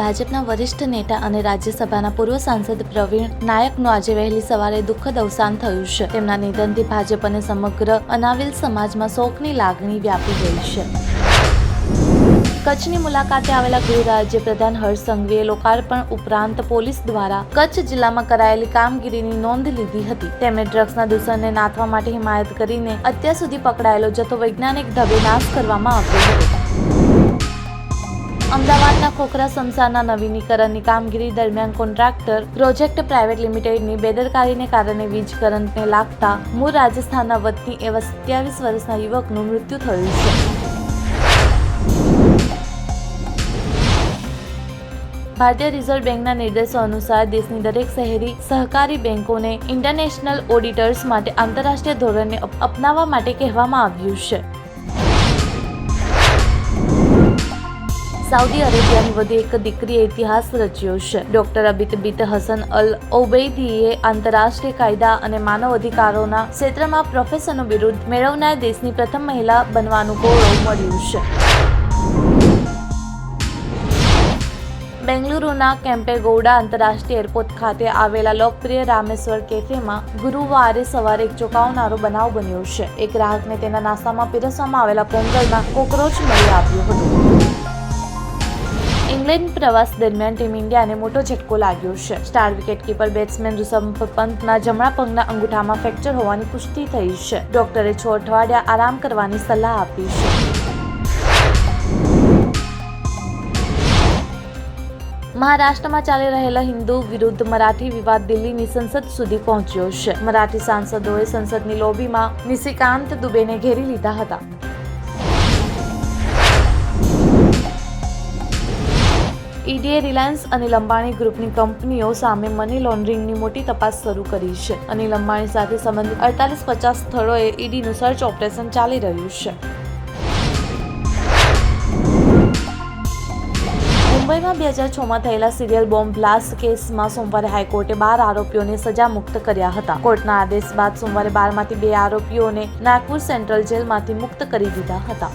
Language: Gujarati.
ભાજપના વરિષ્ઠ નેતા અને રાજ્યસભાના પૂર્વ સાંસદ પ્રવીણ નાયકનું આજે વહેલી સવારે દુઃખદ અવસાન થયું છે. તેમના નિધનથી ભાજપ અને સમગ્ર અનાવિલ સમાજમાં શોકની લાગણી વ્યાપી ગઈ છે. કચ્છની મુલાકાતે આવેલા ગૃહ રાજ્ય પ્રધાન હર્ષ સંઘવીએ લોકાર્પણ ઉપરાંત પોલીસ દ્વારા કચ્છ જિલ્લામાં કરાયેલી કામગીરીની નોંધ લીધી હતી. તેમણે ડ્રગ્સના દૂષણને નાથવા માટે હિમાયત કરીને અત્યાર સુધી પકડાયેલો જથ્થો વૈજ્ઞાનિક ઢબે નાશ કરવામાં આવ્યો હતો. અમદાવાદના ખોખરા સંસારના નવીનીકરણની કામગીરી દરમિયાન કોન્ટ્રાક્ટર પ્રોજેક્ટ પ્રાઇવેટ લિમિટેડની બેદરકારીને કારણે વીજ કરંટને લાગતા મૂળ રાજસ્થાનના વતની એવા સત્યાવીસ વર્ષના યુવકનું મૃત્યુ થયું છે. ભારતીય રિઝર્વ બેંકના નિર્દેશો અનુસાર દેશની દરેક શહેરી સહકારી બેંકોને ઇન્ટરનેશનલ ઓડિટર્સ માટે આંતરરાષ્ટ્રીય ધોરણને અપનાવવા માટે કહેવામાં આવ્યું છે. સાઉદી અરેબિયાની વધુ એક દીકરીએ ઇતિહાસ રચ્યો છે. ડોક્ટર અબિત બિત હસન અલ ઓબૈદીએ આંતરરાષ્ટ્રીય કાયદા અને માનવ અધિકારોના ક્ષેત્રમાં પ્રોફેસરનું બિરુદ મેળવનાર દેશની પ્રથમ મહિલા બનવાનું ગૌરવ મળ્યું છે. બેંગલુરુના કેમ્પેગૌડા આંતરરાષ્ટ્રીય એરપોર્ટ ખાતે આવેલા લોકપ્રિય રામેશ્વર કેફેમાં ગુરુવારે સવારે એક ચોંકાવનારો બનાવ બન્યો છે. એક ગ્રાહકને તેના નાસ્તામાં પીરસવામાં આવેલા પોંગલમાં કોકરોચ મળી આવ્યો હતો. ઇંગ્લેન્ડ પ્રવાસ દરમિયાન ટીમ ઇન્ડિયાને મોટો ઝટકો લાગ્યો છે. સ્ટાર વિકેટકીપર બેટ્સમેન ઋષભ પંતના જમણા પગના અંગૂઠામાં ફ્રેક્ચર હોવાની પુષ્ટિ થઈ છે. ડોક્ટરે છ અઠવાડિયા આરામ કરવાની સલાહ આપી છે. મહારાષ્ટ્રમાં ચાલી રહેલા હિન્દુ વિરુદ્ધ મરાઠી વિવાદ દિલ્હીની સંસદ સુધી પહોંચ્યો છે. મરાઠી સાંસદોએ સંસદની લોબીમાં નિશિકાંત દુબેને ઘેરી લીધા હતા. ઈડીએ રિલાયન્સ અનિલ અંબાણી ગ્રુપની કંપનીઓ સામે મની લોન્ડરિંગની મોટી તપાસ શરૂ કરી છે અનિલ અંબાણી સાથે સંબંધિત અડતાલીસ પચાસ સ્થળોએ ઈડીનું સર્ચ ઓપરેશન ચાલી રહ્યું છે. મુંબઈમાં બે હજાર છમાં થયેલા સિરિયલ બોમ્બ બ્લાસ્ટ કેસમાં સોમવારે હાઈકોર્ટે બાર આરોપીઓને સજા મુક્ત કર્યા હતા. કોર્ટના આદેશ બાદ સોમવારે બારમાંથી બે આરોપીઓને નાગપુર સેન્ટ્રલ જેલમાંથી મુક્ત કરી દીધા હતા.